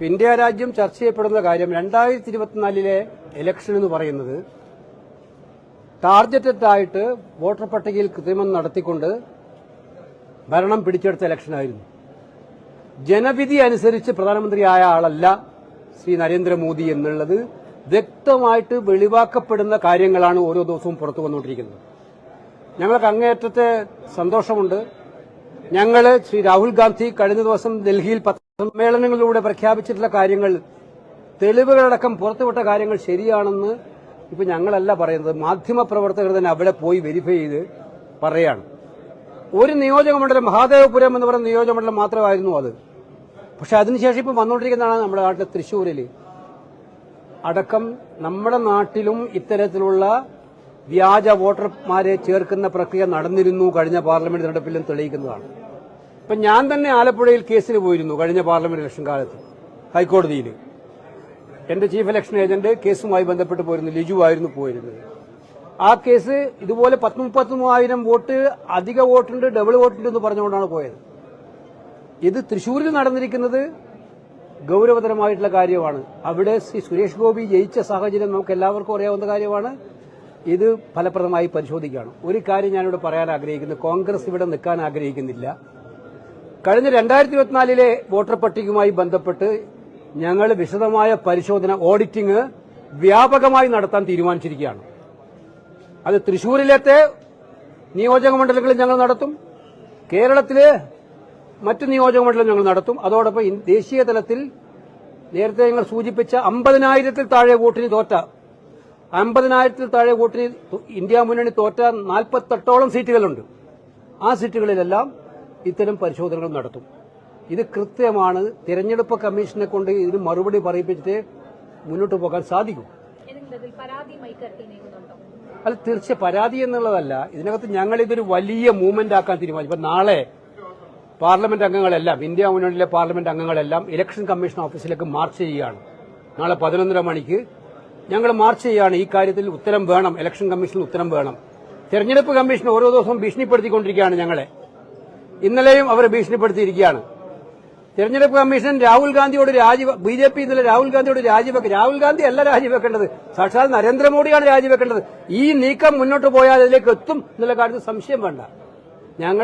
India രാജ്യം ചർച്ച ചെയ്യപ്പെടുന്ന കാര്യം രണ്ടായിരത്തി ഇരുപത്തിനാലിലെ ഇലക്ഷൻ എന്ന് പറയുന്നത് ടാർഗറ്റഡ് ആയിട്ട് വോട്ടർ പട്ടികയിൽ കൃത്രിമം നടത്തിക്കൊണ്ട് ഭരണം പിടിച്ചെടുത്ത ഇലക്ഷനായിരുന്നു ജനവിധി അനുസരിച്ച് പ്രധാനമന്ത്രിയായ ആളല്ല ശ്രീ നരേന്ദ്രമോദി എന്നുള്ളത് വ്യക്തമായിട്ട് വെളിവാക്കപ്പെടുന്ന കാര്യങ്ങളാണ് ഓരോ ദിവസവും പുറത്തു വന്നുകൊണ്ടിരിക്കുന്നത്. ഞങ്ങൾക്ക് അങ്ങേയറ്റത്തെ സന്തോഷമുണ്ട്. ഞങ്ങൾ ശ്രീ രാഹുൽ ഗാന്ധി കഴിഞ്ഞ ദിവസം ഡൽഹിയിൽ പത്രസമ്മേളനങ്ങളിലൂടെ പ്രഖ്യാപിച്ചിട്ടുള്ള കാര്യങ്ങൾ തെളിവുകളടക്കം പുറത്തുവിട്ട കാര്യങ്ങൾ ശരിയാണെന്ന് ഇപ്പൊ ഞങ്ങളല്ല പറയുന്നത്. മാധ്യമപ്രവർത്തകർ തന്നെ അവിടെ പോയി വെരിഫൈ ചെയ്ത് പറയാണ്. ഒരു നിയോജകമണ്ഡലം മഹാദേവപുരം എന്ന് പറയുന്ന നിയോജകമണ്ഡലം മാത്രമായിരുന്നു അത്. പക്ഷെ അതിനുശേഷം ഇപ്പം വന്നുകൊണ്ടിരിക്കുന്നതാണ് നമ്മുടെ നാട്ടിലെ തൃശ്ശൂരിൽ അടക്കം നമ്മുടെ നാട്ടിലും ഇത്തരത്തിലുള്ള വ്യാജ വോട്ടർമാരെ ചേർക്കുന്ന പ്രക്രിയ നടന്നിരുന്നു കഴിഞ്ഞ പാർലമെന്റ് തെരഞ്ഞെടുപ്പിലും തെളിയിക്കുന്നതാണ്. ഇപ്പൊ ഞാൻ തന്നെ ആലപ്പുഴയിൽ കേസിന് പോയിരുന്നു കഴിഞ്ഞ പാർലമെന്റ് ഇലക്ഷൻ കാലത്ത് ഹൈക്കോടതിയിൽ. എന്റെ ചീഫ് ഇലക്ഷൻ ഏജന്റ് കേസുമായി ബന്ധപ്പെട്ട് പോയിരുന്നു ലിജു ആയിരുന്നു പോയിരുന്നത്. ആ കേസ് ഇതുപോലെ പത്ത് മുപ്പത്തി മൂവായിരം വോട്ട് അധിക വോട്ടുണ്ട് ഡബിൾ വോട്ടുണ്ട് എന്ന് പറഞ്ഞുകൊണ്ടാണ് പോയത്. ഇത് തൃശൂരിൽ നടന്നിരിക്കുന്നത് ഗൗരവതരമായിട്ടുള്ള കാര്യമാണ്. അവിടെ ശ്രീ സുരേഷ് ഗോപി ജയിച്ച സാഹചര്യം നമുക്ക് എല്ലാവർക്കും അറിയാവുന്ന കാര്യമാണ്. ഇത് ഫലപ്രദമായി പരിശോധിക്കുകയാണ്. ഒരു കാര്യം ഞാനിവിടെ പറയാൻ ആഗ്രഹിക്കുന്നു. കോൺഗ്രസ് ഇവിടെ നിൽക്കാൻ ആഗ്രഹിക്കുന്നില്ല. കഴിഞ്ഞ രണ്ടായിരത്തി ഇരുപത്തിനാലിലെ വോട്ടർ പട്ടികയുമായി ബന്ധപ്പെട്ട് ഞങ്ങൾ വിശദമായ പരിശോധന ഓഡിറ്റിംഗ് വ്യാപകമായി നടത്താൻ തീരുമാനിച്ചിരിക്കുകയാണ്. അത് തൃശൂരിലത്തെ നിയോജക മണ്ഡലങ്ങളിൽ ഞങ്ങൾ നടത്തും കേരളത്തിലെ മറ്റ് നിയോജക മണ്ഡലം ഞങ്ങൾ നടത്തും. അതോടൊപ്പം ദേശീയ തലത്തിൽ നേരത്തെ ഞങ്ങൾ സൂചിപ്പിച്ച അമ്പതിനായിരത്തിൽ താഴെ വോട്ടിന് തോറ്റ അമ്പതിനായിരത്തിൽ താഴെ വോട്ടിന് ഇന്ത്യ മുന്നണി തോറ്റ നാൽപ്പത്തെട്ടോളം സീറ്റുകളുണ്ട്. ആ സീറ്റുകളിലെല്ലാം ഇത്തരം പരിശോധനകൾ നടത്തും. ഇത് കൃത്യമാണ്. തിരഞ്ഞെടുപ്പ് കമ്മീഷനെ കൊണ്ട് ഇതിന് മറുപടി പറയിപ്പിച്ചിട്ട് മുന്നോട്ട് പോകാൻ സാധിക്കും. അല്ല തീർച്ച പരാതി എന്നുള്ളതല്ല. ഇതിനകത്ത് ഞങ്ങൾ ഇതൊരു വലിയ മൂവ്മെന്റ് ആക്കാൻ തീരുമാനിച്ചു. ഇപ്പൊ നാളെ പാർലമെന്റ് അംഗങ്ങളെല്ലാം ഇന്ത്യ മുന്നണിയിലെ പാർലമെന്റ് അംഗങ്ങളെല്ലാം ഇലക്ഷൻ കമ്മീഷൻ ഓഫീസിലേക്ക് മാർച്ച് ചെയ്യുകയാണ്. നാളെ പതിനൊന്നര മണിക്ക് ഞങ്ങൾ മാർച്ച് ചെയ്യുകയാണ്. ഈ കാര്യത്തിൽ ഉത്തരം വേണം. ഇലക്ഷൻ കമ്മീഷൻ ഉത്തരം വേണം. തെരഞ്ഞെടുപ്പ് കമ്മീഷൻ ഓരോ ദിവസവും ഭീഷണിപ്പെടുത്തിക്കൊണ്ടിരിക്കുകയാണ് ഞങ്ങളെ. ഇന്നലെയും അവരെ ഭീഷണിപ്പെടുത്തിയിരിക്കുകയാണ്. തെരഞ്ഞെടുപ്പ് കമ്മീഷൻ രാഹുൽ ഗാന്ധിയോട് രാജി ബി ജെ പി ഇന്നലെ രാഹുൽ ഗാന്ധിയോട് രാജിവെക്കും രാഹുൽ ഗാന്ധി അല്ല രാജിവെക്കേണ്ടത്. സാക്ഷാൽ നരേന്ദ്രമോദിയാണ് രാജിവെക്കേണ്ടത്. ഈ നീക്കം മുന്നോട്ട് പോയാൽ അതിലേക്ക് എത്തും എന്നുള്ള കാര്യത്തിൽ സംശയം വേണ്ട. ഞങ്ങൾ